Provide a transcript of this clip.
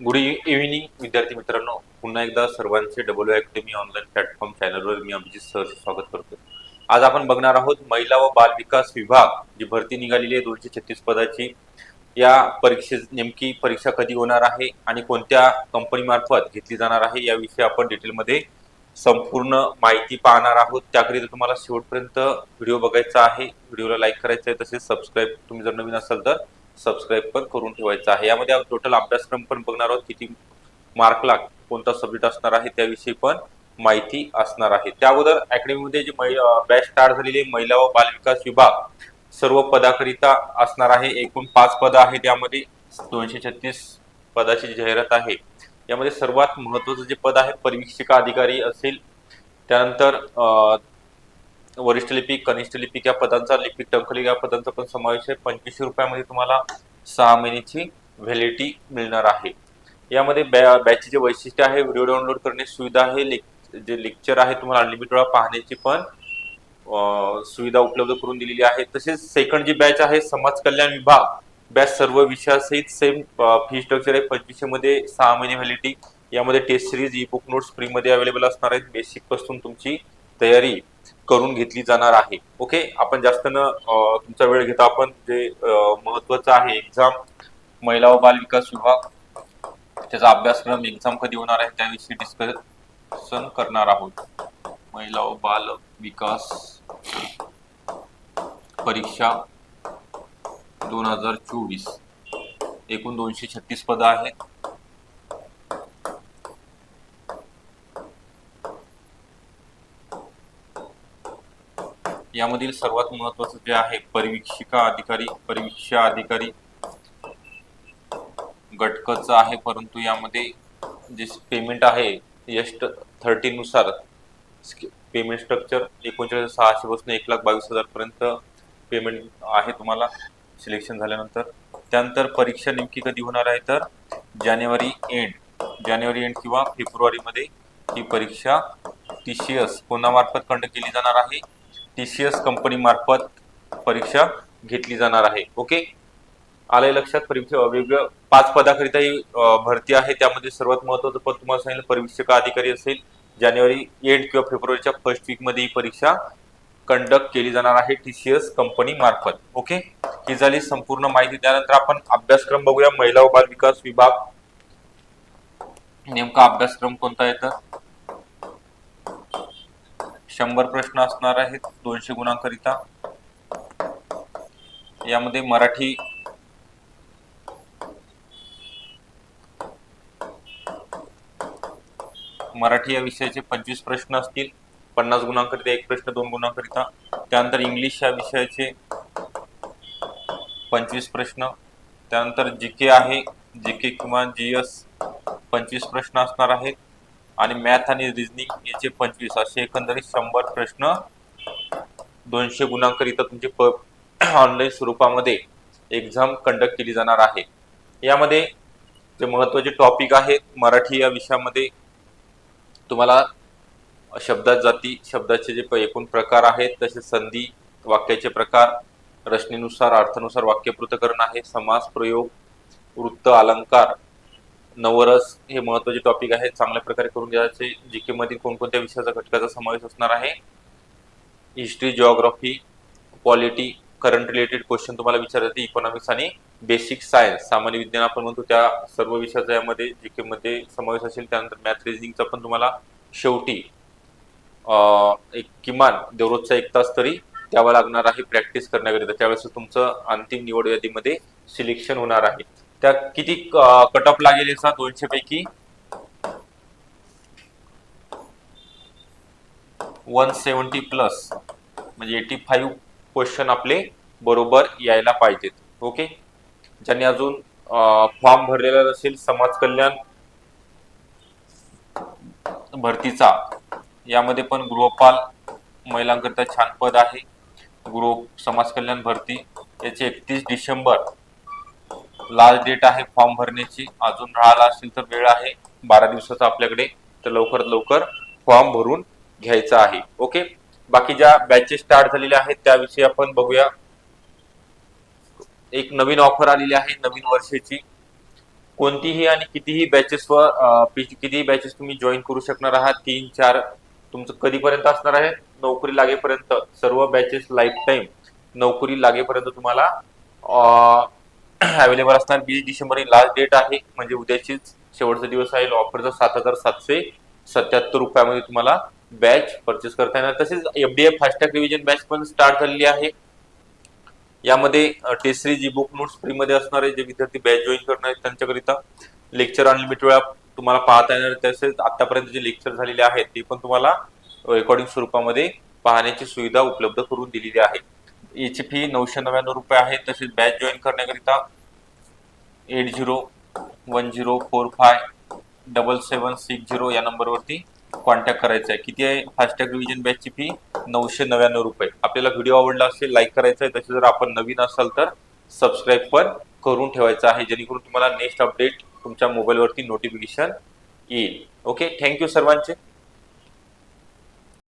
Good evening e-, विद्यार्थी मित्रांनो. पुन्हा एकदा सर्वांचे डबल अकॅडमी ऑनलाईन प्लॅटफॉर्म चॅनलवर मी अभिजित सर स्वागत करतो आज आपण बघणार आहोत महिला व बाल विकास विभाग जी भरती निघालेली आहे दोनशे छत्तीस पदाची. या परीक्षे नेमकी परीक्षा कधी होणार आहे आणि कोणत्या कंपनीमार्फत घेतली जाणार आहे याविषयी आपण डिटेलमध्ये संपूर्ण माहिती पाहणार आहोत. त्याकरिता तुम्हाला शेवटपर्यंत व्हिडिओ बघायचा आहे. व्हिडिओला लाईक करायचं आहे तसेच सबस्क्राईब तुम्ही जर नवीन असाल तर सबस्क्राईब पण करून ठेवायचं आहे. यामध्ये टोटल अभ्यासक्रम पण बघणार आहोत किती मार्क लाग कोणता सब्जेक्ट असणार आहे त्याविषयी पण माहिती असणार आहे. त्या अगोदर अकॅडमीमध्ये जे बॅच स्टार्ट झालेली आहे महिला व बालविकास विभाग सर्व पदाकरिता असणार आहे. एकूण पाच पदं आहेत यामध्ये दोनशे छत्तीस पदाची जी जाहिरात आहे. यामध्ये सर्वात महत्वाचं जे पद आहे परीक्षिका अधिकारी असेल त्यानंतर वरिष्ठ लिपिक कनिष्ठ लिपिक या पदांचा लिपिक टंकलिक या पदांचा पण समावेश आहे. पंचवीसशे रुपयामध्ये तुम्हाला सहा महिन्याची व्हॅलिडिटी मिळणार आहे. यामध्ये बॅ बॅचचे जे वैशिष्ट्य आहे व्हिडिओ डाउनलोड करण्याची सुविधा आहे लेक् जे लेक्चर आहे तुम्हाला अनलिमिटेड वेळा पाहण्याची पण सुविधा उपलब्ध करून दिलेली आहे. तसेच सेकंड जी बॅच आहे समाज कल्याण विभाग. बॅच सर्व विषयासहित सेम फी स्ट्रक्चर आहे. पंचवीसशे मध्ये सहा महिने व्हॅलिडिटी यामध्ये test series e book notes फ्रीमध्ये अवेलेबल असणार आहेत. बेसिकपासून तुमची तयारी करून घेतली जाणार आहे. ओके आपण जास्त न तुमचा वेळ घेता आपण जे महत्वाचं आहे एक्झाम महिला व बाल विकास विभाग त्याचा अभ्यासक्रम एक्झाम कधी होणार आहे त्याविषयी डिस्कशन करणार आहोत. महिला व बाल विकास परीक्षा दोन हजार चोवीस. एकूण दोनशे छत्तीस पदं आहेत. यामधील सर्वात महत्वाचं जे आहे परिवीक्षिका अधिकारी परिवीक्षा अधिकारी गटकच आहे परंतु यामध्ये जे पेमेंट आहे एस थर्टी नुसार पेमेंट स्ट्रक्चर एकोणचाळीस सहाशे पासून एक लाख बावीस हजार पर्यंत पेमेंट आहे तुम्हाला सिलेक्शन झाल्यानंतर. त्यानंतर परीक्षा नेमकी कधी होणार आहे तर जानेवारी एंड जानेवारी एंड किंवा फेब्रुवारीमध्ये ही परीक्षा टी सी एस कोणामार्फत कंडक्ट केली जाणार आहे? टी सी एस कंपनी मार्फत परीक्षा घेतली जाणार आहे. ओके? आलंय लक्षात? परीक्षा वेगवेगळ्या पाच पदाकरिता ही भरती आहे. त्यामध्ये सर्वात महत्वाचं पद तुम्हाला सांगितलं परिवीक्षक अधिकारी असेल. जानेवारी एंड किंवा फेब्रुवारीच्या फर्स्ट वीकमध्ये ही परीक्षा कंडक्ट केली जाणार आहे टी सी एस कंपनी मार्फत. ओके? ही झाली संपूर्ण माहिती. त्यानंतर आपण अभ्यासक्रम बघूया. महिला व बाल विकास विभाग. नेमका अभ्यासक्रम कोणता येतं शंभर प्रश्न असणार आहेत दोनशे गुणांकरिता. यामध्ये मराठी मराठी या विषयाचे पंचवीस प्रश्न असतील पन्नास गुणांकरिता एक प्रश्न दोन गुणांकरिता. त्यानंतर इंग्लिश या विषयाचे पंचवीस प्रश्न. त्यानंतर जी के आहे जी के किंवा जी एस पंचवीस प्रश्न असणार आहेत. आणि मॅथ आणि रिझनिंग याचे पंचवीस. असे एकंदरीत शंभर प्रश्न दोनशे गुणांकरिता तुमचे प ऑनलाईन स्वरूपामध्ये एक्झाम कंडक्ट केली जाणार आहे. यामध्ये जे महत्त्वाचे टॉपिक आहेत मराठी या विषयामध्ये तुम्हाला शब्दात जाती शब्दाचे जे एकूण प्रकार आहेत तसेच संधी वाक्याचे प्रकार रचनेनुसार अर्थानुसार वाक्य पृथक्करण आहे समास प्रयोग वृत्त अलंकार नवरस हे महत्त्वाचे टॉपिक आहे चांगल्या प्रकारे करून घ्यायचे. जीके मध्ये कोणकोणत्या विषयाचा घटकाचा समावेश असणार आहे? History geography polity current related question तुम्हाला विचारते इकॉनॉमिक्स आणि बेसिक सायन्स सामान्य विज्ञान आपण म्हणतो त्या सर्व विषयाचा यामध्ये जीके मध्ये समावेश असेल. त्यानंतर मॅथ रिजनिंगचा पण तुम्हाला शेवटी एक किमान दररोजचा एक तास तरी द्यावा लागणार आहे. प्रॅक्टिस करण्याकरिता. त्यावेळेस तुमचं अंतिम निवड यादीमध्ये सिलेक्शन होणार आहे. त्या किती कट ऑफ लागेल याचा दोनशे पैकी? वन सेवन्टी प्लस म्हणजे एटी फाईव्ह क्वेश्चन आपले बरोबर यायला पाहिजेत. ओके ज्यांनी अजून फॉर्म भरलेला नसेल समाज कल्याण भरतीचा यामध्ये पण गृहपाल महिलांकरिता छान पद आहे. गृह समाज कल्याण भरती. याचे एकतीस डिसेंबर लास्ट डेट आहे फॉर्म भरण्याची. अजून राहिला असेल तर वेळ आहे. बारा दिवसाचा आपल्याकडे. तर लवकरात लवकर फॉर्म भरून घ्यायचा आहे. ओके? बाकी ज्या बॅचेस स्टार्ट झालेल्या आहेत त्याविषयी आपण बघूया. एक नवीन ऑफर आलेली आहे नवीन वर्षाची. कोणतीही आणि कितीही बॅचेसवर अं, कितीही बॅचेस तुम्ही जॉईन करू शकणार आहात. तीन चार तुमचं कधीपर्यंत असणार आहे? नोकरी लागेपर्यंत. सर्व बॅचेस लाईफ टाईम नोकरी लागेपर्यंत तुम्हाला अवेलेबल असणार. वीस डिसेंबर ही लास्ट डेट आहे. म्हणजे उद्याचीच शेवटचा दिवस आहे. ऑफरचा सात हजार सातशे सत्याहत्तर रुपयामध्ये तुम्हाला बॅच परचेस करता येणार. तसेच एफडीआय फास्टॅग रिव्हिजन बॅच पण स्टार्ट झालेली आहे. यामध्ये टेस्ट सिरीज जी बुक नोट्स फ्री मध्ये जे विद्यार्थी बॅच जॉईन करणार आहेत त्यांच्याकरिता लेक्चर अनलिमिटेड वेळा तुम्हाला पाहता येणार तसेच आतापर्यंत जे लेक्चर झालेले आहेत ते पण तुम्हाला रेकॉर्डिंग स्वरूपामध्ये पाहण्याची सुविधा उपलब्ध करून दिलेली आहे. याची फी नऊशे नव्याण्णव रुपये आहे. तसेच बॅच जॉईन करण्याकरिता eight zero one zero four five double seven six zero या नंबरवरती कॉन्टॅक्ट करायचा आहे. किती आहे? फास्टॅग रिव्हिजन बॅचची फी नऊशे नव्याण्णव रुपये. आपल्याला व्हिडिओ आवडला असेल लाईक करायचा आहे तसे जर आपण नवीन असाल तर सबस्क्राईब पण करून ठेवायचं आहे. जेणेकरून तुम्हाला नेक्स्ट अपडेट तुमच्या मोबाईलवरती नोटिफिकेशन येईल. ओके थँक्यू सर्वांचे.